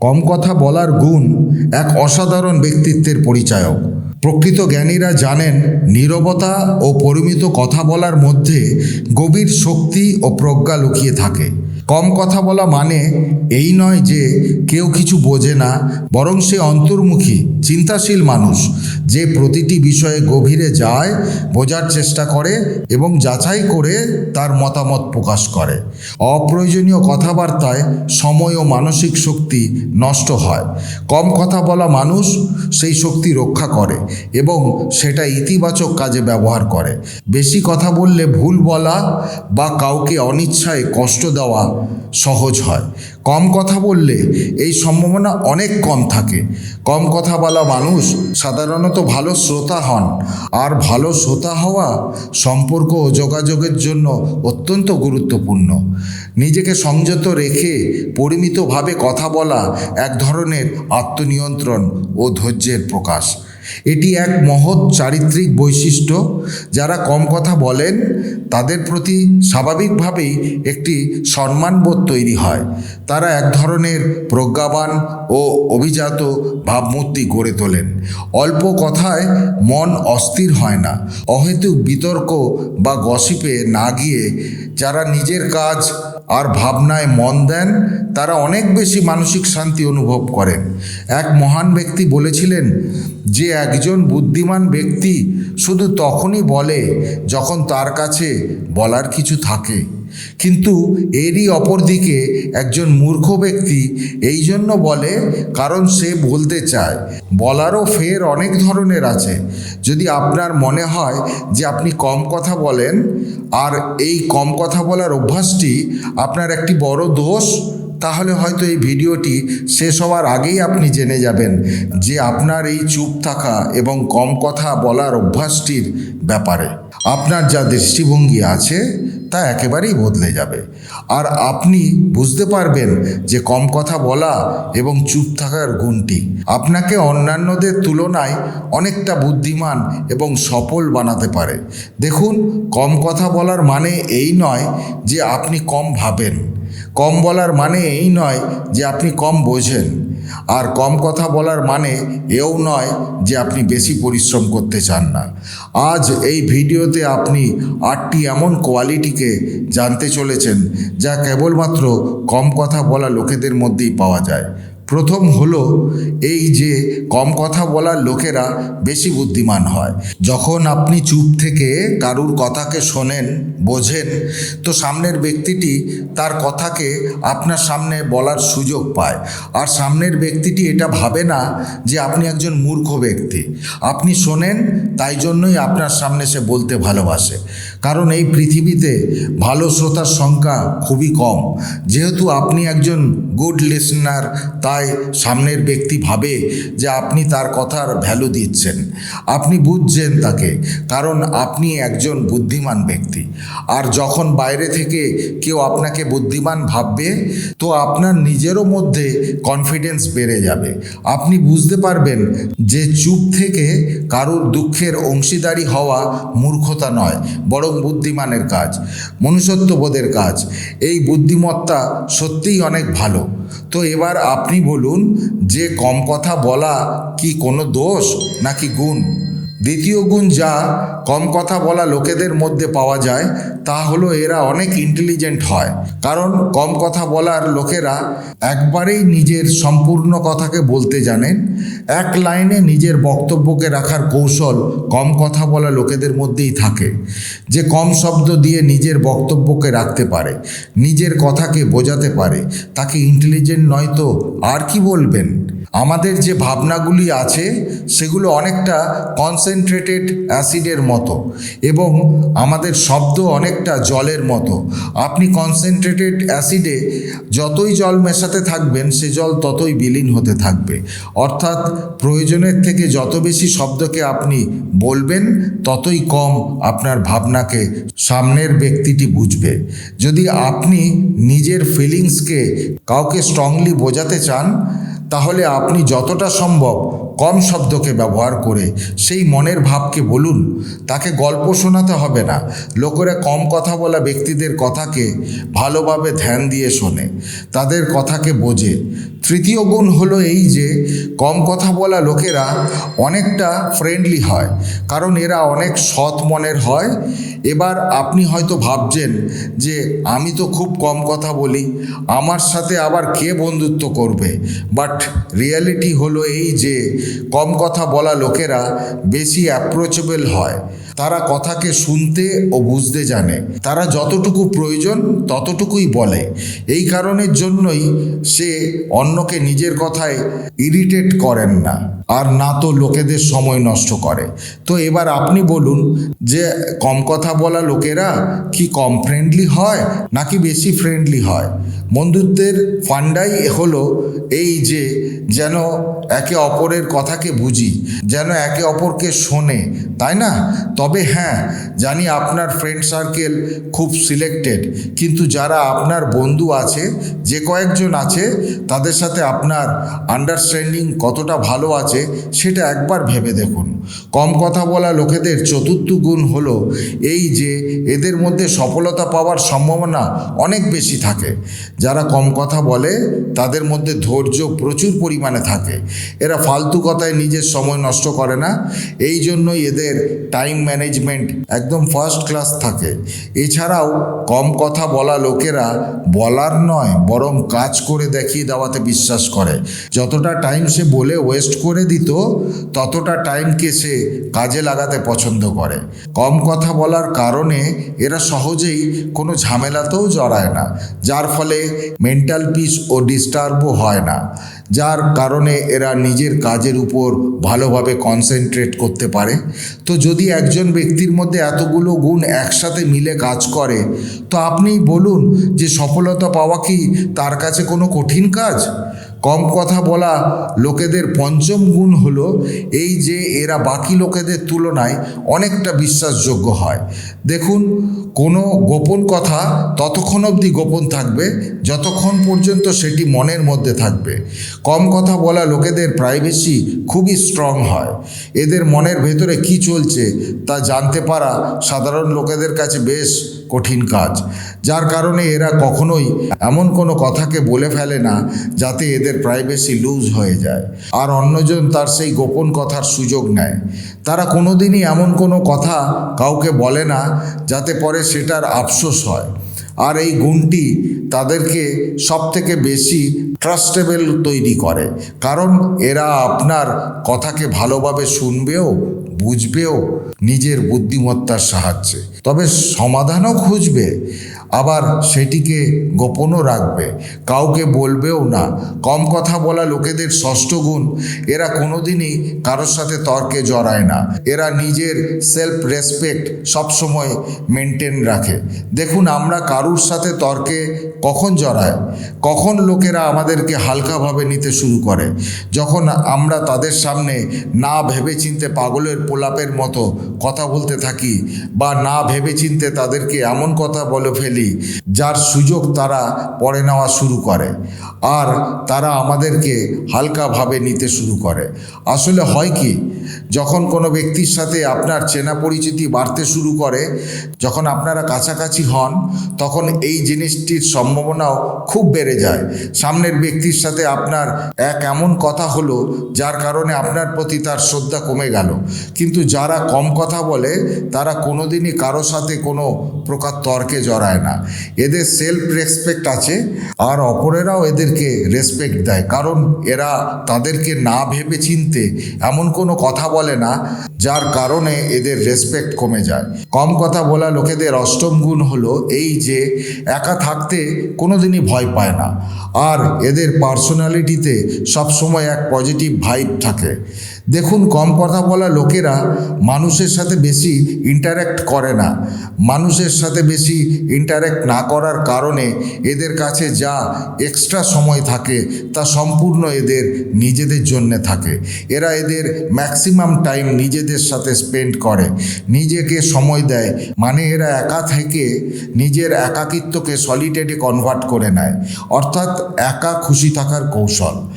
কম কথা বলার গুণ এক অসাধারণ ব্যক্তিত্বের পরিচায়ক। প্রকৃত জ্ঞানীরা জানেন, নীরবতা ও পরিমিত কথা বলার মধ্যে গভীর শক্তি ও প্রজ্ঞা লুকিয়ে থাকে। কম কথা বলা মানে এই নয় যে কেউ কিছু বোঝে না, বরং সে অন্তর্মুখী, চিন্তাশীল মানুষ। যে প্রতিটি বিষয়ে গভীরে যায়, বোঝার চেষ্টা করে এবং যাচাই করে তার মতামত প্রকাশ করে। অপ্রয়োজনীয় কথাবার্তায় সময় ও মানসিক শক্তি নষ্ট হয়। কম কথা বলা মানুষ সেই শক্তি রক্ষা করে এবং সেটা ইতিবাচক কাজে ব্যবহার করে। বেশি কথা বললে ভুল বলা বা কাউকে অনিচ্ছায় কষ্ট দেওয়া সহজ হয়। কম কথা বললে এই সম্ভাবনা অনেক কম থাকে। কম কথা বলা মানুষ সাধারণত ভালো শ্রোতা হন আর ভালো শ্রোতা হওয়া সম্পর্ক ও যোগাযোগের জন্য অত্যন্ত গুরুত্বপূর্ণ। নিজেকে সংযত রেখে পরিমিতভাবে কথা বলা এক ধরনের আত্মনিয়ন্ত্রণ ও ধৈর্যের প্রকাশ। এটি এক মহৎ চারিত্রিক বৈশিষ্ট্য। যারা কম কথা বলেন, তাদের প্রতি স্বাভাবিকভাবেই একটি সম্মানবোধ তৈরি হয়। তারা এক ধরনের প্রজ্ঞাবান ও অভিজাত ভাবমূর্তি গড়ে তোলেন। অল্প কথায় মন অস্থির হয় না। অহেতুক বিতর্ক বা গসিপে না গিয়ে যারা নিজের কাজ আর ভাবনায় মন দেন, তারা অনেক বেশি মানসিক শান্তি অনুভব করেন। এক মহান ব্যক্তি বলেছিলেন, যে একজন বুদ্ধিমান ব্যক্তি শুধু তখনই বলে যখন তার কাছে বলার কিছু থাকে। কিন্তু এরই অপরদিকে একজন মূর্খ ব্যক্তি এই জন্য বলে, কারণ সে বলতে চায়, বলারও ফের অনেক ধরনের আছে। যদি আপনার মনে হয় যে আপনি কম কথা বলেন, আর এই কম কথা বলার অভ্যাসটি আপনার একটি বড় দোষ, তাহলে হয়তো এই ভিডিওটি শেষ হওয়ার আগেই আপনি জেনে যাবেন যে আপনার এই চুপ থাকা এবং কম কথা বলার অভ্যাসটির ব্যাপারে। আপনার যা দৃষ্টিভঙ্গি আছে তা একেবারেই বদলে যাবে। আর আপনি বুঝতে পারবেন যে কম কথা বলা এবং চুপ থাকার গুণটি। আপনাকে অন্যান্যদের তুলনায় অনেকটা বুদ্ধিমান এবং সফল বানাতে পারে। দেখুন, কম কথা বলার মানে এই নয় যে আপনি কম ভাবেন। কম বলার মানে এই নয় যে আপনি কম বোঝেন। আর কম কথা বলার মানে এও নয় যে আপনি বেশি পরিশ্রম করতে চান না। আজ এই ভিডিওতে আপনি আটটি এমন কোয়ালিটিকে জানতে চলেছেন যা কেবলমাত্র কম কথা বলা লোকেদের মধ্যেই পাওয়া যায়। প্রথম হলো এই যে কম কথা বলার লোকেরা বেশি বুদ্ধিমান হয়। যখন আপনি চুপ থেকে কারুর কথাকে শোনেন, বোঝেন, তো সামনের ব্যক্তিটি তার কথাকে আপনার সামনে বলার সুযোগ পায়। আর সামনের ব্যক্তিটি এটা ভাবে না যে আপনি একজন মূর্খ ব্যক্তি। আপনি শোনেন, তাই জন্যই আপনার সামনে সে বলতে ভালোবাসে। কারণ এই পৃথিবীতে ভালো শ্রোতার সংখ্যা খুবই কম। যেহেতু আপনি একজন গুড লিসনার তাই সামনের ব্যক্তি ভাবে যে আপনি তার কথার ভ্যালু দিচ্ছেন। আপনি বুঝছেন তাকে, কারণ আপনি একজন বুদ্ধিমান ব্যক্তি। আর যখন বাইরে থেকে কেউ আপনাকে বুদ্ধিমান ভাববে, তো আপনার নিজেরও মধ্যে কনফিডেন্স বেড়ে যাবে। আপনি বুঝতে পারবেন যে চুপ থেকে কারুর দুঃখের অংশীদারি হওয়া মূর্খতা নয় বরং বুদ্ধিমানের কাজ, মনুষ্যত্ববোধের কাজ। এই বুদ্ধিমত্তা সত্যিই অনেক ভালো। তো এবার আপনি বলুন, যে কম কথা বলা কি কোনো দোষ নাকি গুণ? দ্বিতীয় গুণ যা কম কথা বলা লোকেদের মধ্যে পাওয়া যায়, তা হলো এরা অনেক ইন্টেলিজেন্ট হয়। কারণ কম কথা বলার লোকেরা একবারেই নিজের সম্পূর্ণ কথাকে বলতে জানেন। এক লাইনে নিজের বক্তব্যকে রাখার কৌশল কম কথা বলা লোকেদের মধ্যেই থাকে। যে কম শব্দ দিয়ে নিজের বক্তব্যকে রাখতে পারে, নিজের কথাকে বোঝাতে পারে, তাকে ইন্টেলিজেন্ট নয় তো আর কি বলবেন? আমাদের যে ভাবনাগুলি আছে, সেগুলো অনেকটা কনসেন্ট্রেটেড অ্যাসিডের মতো এবং আমাদের শব্দ অনেকটা জলের মতো। আপনি কনসেন্ট্রেটেড অ্যাসিডে যতই জল মেশাতে থাকবেন, সে জল ততই বিলীন হতে থাকবে। অর্থাৎ প্রয়োজনের থেকে যত বেশি শব্দকে আপনি বলবেন, ততই কম আপনার ভাবনাকে সামনের ব্যক্তিটি বুঝবে। যদি আপনি নিজের ফিলিংসকে কাউকে স্ট্রংলি বোঝাতে চান তাহলে আপনি যতটা সম্ভব কম শব্দকে ব্যবহার করে সেই মনের ভাবকে বলুন। তাকে গল্প শোনাতে হবে না। লোকেরা কম কথা বলা ব্যক্তিদের কথাকে ভালোভাবে ধ্যান দিয়ে শোনে, তাদের কথাকে বোঝে। তৃতীয় গুণ হলো এই যে, কম কথা বলা লোকেরা অনেকটা ফ্রেন্ডলি হয়, কারণ এরা অনেক সৎ মনের হয়। এবার আপনি হয়তো ভাবছেন যে, আমি তো খুব কম কথা বলি, আমার সাথে আবার কে বন্ধুত্ব করবে? বাট রিয়ালিটি হলো এই যে, কম কথা বলা লোকেরা বেশি অ্যাপ্রোচেবল হয়। তারা কথাকে শুনতে ও বুঝতে জানে। তারা যতটুকু প্রয়োজন ততটুকুই বলে। এই কারণের জন্যই সে অন্যকে নিজের কথায় ইরিটেট করেন না। আর না তো লোকেদের সময় নষ্ট করে। তো এবার আপনি বলুন যে কম কথা বলা লোকেরা কি কম ফ্রেন্ডলি হয় নাকি বেশি ফ্রেন্ডলি হয়? বন্ধুত্বের ফান্ডাই হলো এই যে যেন একে অপরের কথাকে বুঝি, যেন একে অপরকে শোনে, তাই না? তবে হ্যাঁ জানি আপনার ফ্রেন্ড সার্কেল খুব সিলেক্টেড কিন্তু যারা আপনার বন্ধু আছে, যে কয়েকজন আছে, তাদের সাথে আপনার আন্ডারস্ট্যান্ডিং কতটা ভালো আছে সেটা একবার ভেবে দেখুন। কম কথা বলা লোকেদের চতুর্থ গুণ হলো এই যে এদের মধ্যে সফলতা পাওয়ার সম্ভাবনা অনেক বেশি থাকে। যারা কম কথা বলে, তাদের মধ্যে ধৈর্য প্রচুর পরিমাণে থাকে। এরা ফালতু কথায় নিজের সময় নষ্ট করে না। এই জন্যই এদের টাইম ম্যানেজমেন্ট একদম ফার্স্ট ক্লাস থাকে। এছাড়াও কম কথা বলা লোকেরা বলার নয়, বরং কাজ করে দেখিয়ে দেওয়াতে বিশ্বাস করে। যতটা টাইম সে বলে ওয়েস্ট করে দিত, ততটা টাইমকে সে কাজে লাগাতে পছন্দ করে। কম কথা বলার কারণে এরা সহজেই কোনো ঝামেলাতেও জড়ায় না, যার ফলে মেন্টাল পিস ও ডিস্টার্বও হয় না, যার কারণে এরা নিজের কাজের উপর ভালোভাবে কনসেন্ট্রেট করতে পারে। তো যদি একজন ব্যক্তির মধ্যে এতগুলো গুণ একসাথে মিলে কাজ করে, তো আপনি বলুন যে সফলতা পাওয়া কি তার কাছে কোনো কঠিন কাজ? কম কথা বলা লোকেদের পঞ্চম গুণ হলো এই যে এরা বাকি লোকেদের তুলনায় অনেকটা বিশ্বাসযোগ্য হয়। দেখুন, কোনো গোপন কথা ততক্ষণ অবধি গোপন থাকবে, যতক্ষণ পর্যন্ত সেটি মনের মধ্যে থাকবে। কম কথা বলা লোকেদের প্রাইভেসি খুবই স্ট্রং হয়। এদের মনের ভেতরে কি চলছে তা জানতে পারা সাধারণ লোকেদের কাছে বেশ কঠিন কাজ। যার কারণে এরা কখনোই এমন কোনো কথাকে বলে ফেলে না, যাতে এদের প্রাইভেসি লুজ হয়ে যায়। আর অন্যজন তার সেই গোপন কথার সুযোগ নেয়। তারা কোনোদিনই এমন কোনো কথা কাউকে বলে না, যাতে পরে সেটার আফসোস হয়। আর এই গুণটি তাদেরকে সব থেকে বেশি ট্রাস্টেবল তৈরি করে। কারণ এরা আপনার কথাকে ভালোভাবে শুনবেও, বুঝবেও নিজের বুদ্ধিমত্তার সাহায্যে। তবে সমাধানও খুঁজবে। আবার সেটিকে গোপনও রাখবে। কাউকে বলবেও না। কম কথা বলা লোকেদের ষষ্ঠ গুণ। এরা কোনোদিনই কারোর সাথে তর্কে জড়ায় না। এরা নিজের সেলফ রেসপেক্ট সবসময় মেনটেন রাখে। দেখুন, আমরা কারুর সাথে তর্কে কখন জড়ায়? কখন লোকেরা আমাদেরকে হালকাভাবে নিতে শুরু করে? যখন আমরা তাদের সামনে না ভেবে চিনতে পাগলের পোলাপের মতো কথা বলতে থাকি বা না ভেবে চিনতে তাদেরকে এমন কথা বলে ফেলি যার সুযোগ তারা পড়ে নেওয়া শুরু করে আর তারা আমাদেরকে হালকাভাবে নিতে শুরু করে। আসলে হয় কি যখন কোনো ব্যক্তির সাথে আপনার চেনা পরিচিতি বাড়তে শুরু করে, যখন আপনারা কাছাকাছি হন, তখন এই জিনিসটির সম্ভাবনাও খুব বেড়ে যায়। সামনের ব্যক্তির সাথে আপনার এক এমন কথা হলো, যার কারণে আপনার প্রতি তার শ্রদ্ধা কমে গেল। কিন্তু যারা কম কথা বলে, তারা কোনোদিনই কারও সাথে কোনো প্রকার তর্কে জড়ায় না। এদের সেলফ রেসপেক্ট আছে, আর অপরেরাও এদেরকে রেসপেক্ট দেয়। কারণ এরা তাদেরকে না ভেবে চিনতে এমন কোনো কথা বলে না, যার কারণে এদের রেসপেক্ট কমে যায়। কম কথা বলা লোকেদের অষ্টম গুণ হলো এই যে, একা থাকতে কোনোদিনই ভয় পায় না। আর এদের পার্সোনালিটিতে সবসময় এক পজিটিভ ভাইব থাকে। দেখুন, কম কথা বলা লোকেরা মানুষের সাথে বেশি ইন্টারাক্ট করে না। মানুষের সাথে বেশি ইন্টারাক্ট না করার কারণে এদের কাছে যা এক্সট্রা সময় থাকে, তা সম্পূর্ণ এদের নিজেদের জন্য থাকে। এরা এদের ম্যাক্সিমাম টাইম নিজেদের সাথে স্পেন্ড করে। নিজেকে সময় দেয়। মানে এরা একা থেকে নিজের একাকিত্বকে সলিটেডে কনভার্ট করে নেয়। অর্থাৎ একা খুশি থাকার কৌশল।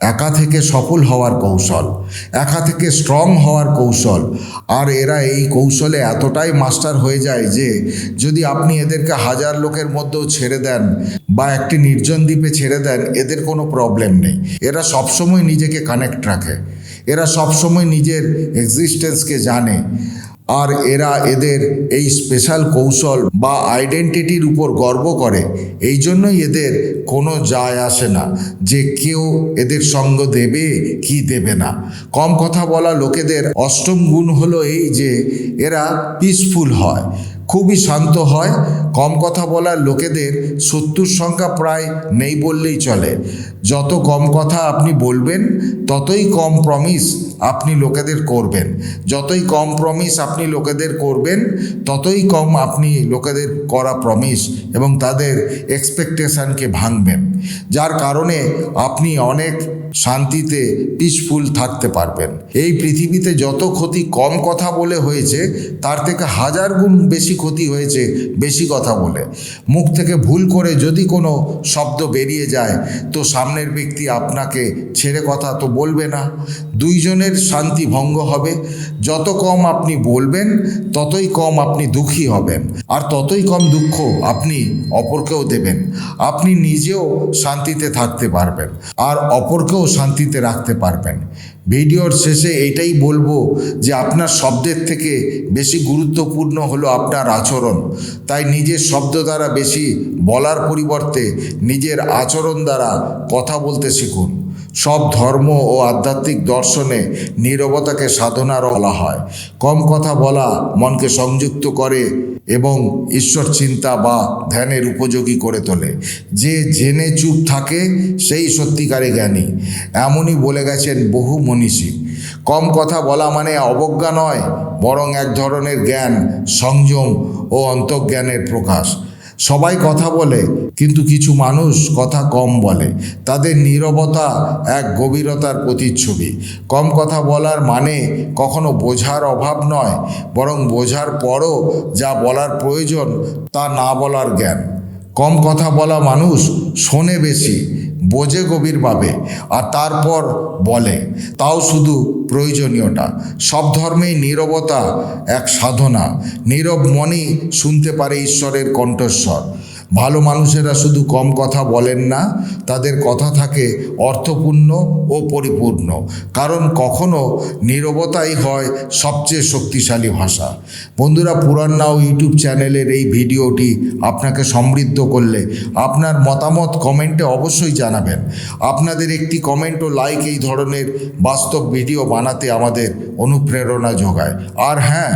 একা থেকে সফল হওয়ার কৌশল, একা থেকে স্ট্রং হওয়ার কৌশল। আর এরা এই কৌশলে এতটাই মাস্টার হয়ে যায় যে, যদি আপনি এদেরকে হাজার লোকের মধ্যেও ছেড়ে দেন বা একটি নির্জন দ্বীপে ছেড়ে দেন, এদের কোনো প্রবলেম নেই। এরা সবসময় নিজেকে কানেক্ট রাখে। এরা সবসময় নিজের এক্সিস্টেন্সকে জানে। আর এরা এদের এই স্পেশাল কৌশল বা আইডেন্টিটির উপর গর্ব করে। এই জন্যই এদের কোনো যায় আসে না যে কেউ এদের সঙ্গ দেবে কি দেবে না। কম কথা বলা লোকেদের অষ্টম গুণ হলো এই যে এরা পিসফুল হয়, খুবই শান্ত হয় কম কথা বলার লোকেদের শত্রুর সংখ্যা প্রায় নেই বললেই চলে। যত কম কথা আপনি বলবেন, ততই কম প্রমিস আপনি লোকেদের করবেন। যতই কম প্রমিস আপনি লোকেদের করবেন, ততই কম আপনি লোকেদের করা প্রমিস এবং তাদের এক্সপেকটেশনকে ভাঙবেন। যার কারণে আপনি অনেক শান্তিতে পিসফুল থাকতে পারবেন। এই পৃথিবীতে যত ক্ষতি কম কথা বলে হয়েছে, তার থেকে হাজার গুণ বেশি ক্ষতি হয়েছে বেশি কথা বলে। মুখ থেকে ভুল করে যদি কোনো শব্দ বেরিয়ে যায়, তো সামনের ব্যক্তি আপনাকে ছেড়ে কথা তো বলবে না। দুইজনের শান্তি ভঙ্গ হবে। যত কম আপনি বলবেন, ততই কম আপনি দুঃখী হবেন। আর ততই কম দুঃখ আপনি অপরকেও দেবেন। আপনি নিজেও শান্তিতে থাকতে পারবেন। আর অপরকেও শান্তিতে রাখতে পারবেন। ভিডিওর শেষে এটাই বলব যে আপনার শব্দের থেকে বেশি গুরুত্বপূর্ণ হলো আপনার আচরণ। তাই নিজের শব্দ দ্বারা বেশি বলার পরিবর্তে নিজের আচরণ দ্বারা কথা বলতে শিখুন। সব ধর্ম ও আধ্যাত্মিক দর্শনে নীরবতাকে সাধনার বলা হয়। কম কথা বলা মনকে সংযুক্ত করে এবং ঈশ্বর চিন্তা বা ধ্যানের উপযোগী করে তোলে। যে জেনে চুপ থাকে, সেই সত্যিকারে জ্ঞানী। এমনই বলে গেছেন বহু মনীষী। কম কথা বলা মানে অবজ্ঞা নয়, বরং এক ধরনের জ্ঞান, সংযম ও অন্তর্জ্ঞানের প্রকাশ। সবাই কথা বলে, কিন্তু কিছু মানুষ কথা কম বলে। তাদের নীরবতা এক গভীরতার প্রতিচ্ছবি। কম কথা বলার মানে কখনো বোঝার অভাব নয়, বরং বোঝার পরও যা বলার প্রয়োজন তা না বলার জ্ঞান। কম কথা বলা মানুষ শোনে বেশি বোঝে গভীরভাবে আর তারপর বলে, তাও শুধু প্রয়োজনীয়টা। সব ধর্মেই নীরবতা এক সাধনা। নীরব মনেই শুনতে পারে ঈশ্বরের কণ্ঠস্বর। ভালো মানুষেরা শুধু কম কথা বলেন না, তাদের কথা থাকে অর্থপূর্ণ ও পরিপূর্ণ। কারণ কখনো নীরবতাই হয় সবচেয়ে শক্তিশালী ভাষা। বন্ধুরা, পুরাণ নাও ইউটিউব চ্যানেলের এই ভিডিওটি আপনাকে সমৃদ্ধ করলে আপনার মতামত কমেন্টে অবশ্যই জানাবেন। আপনাদের একটি কমেন্ট ও লাইক এই ধরনের বাস্তব ভিডিও বানাতে আমাদের অনুপ্রেরণা যোগায়। আর হ্যাঁ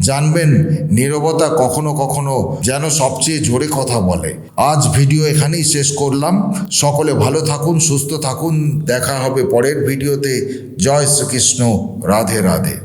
জানবেন, নীরবতা কখনো কখনো যেন সবচেয়ে জোরে কথা বলে। আজ ভিডিও এখানেই শেষ করলাম। সকলে ভালো থাকুন, সুস্থ থাকুন। দেখা হবে পরের ভিডিওতে। জয় শ্রীকৃষ্ণ। রাধে রাধে।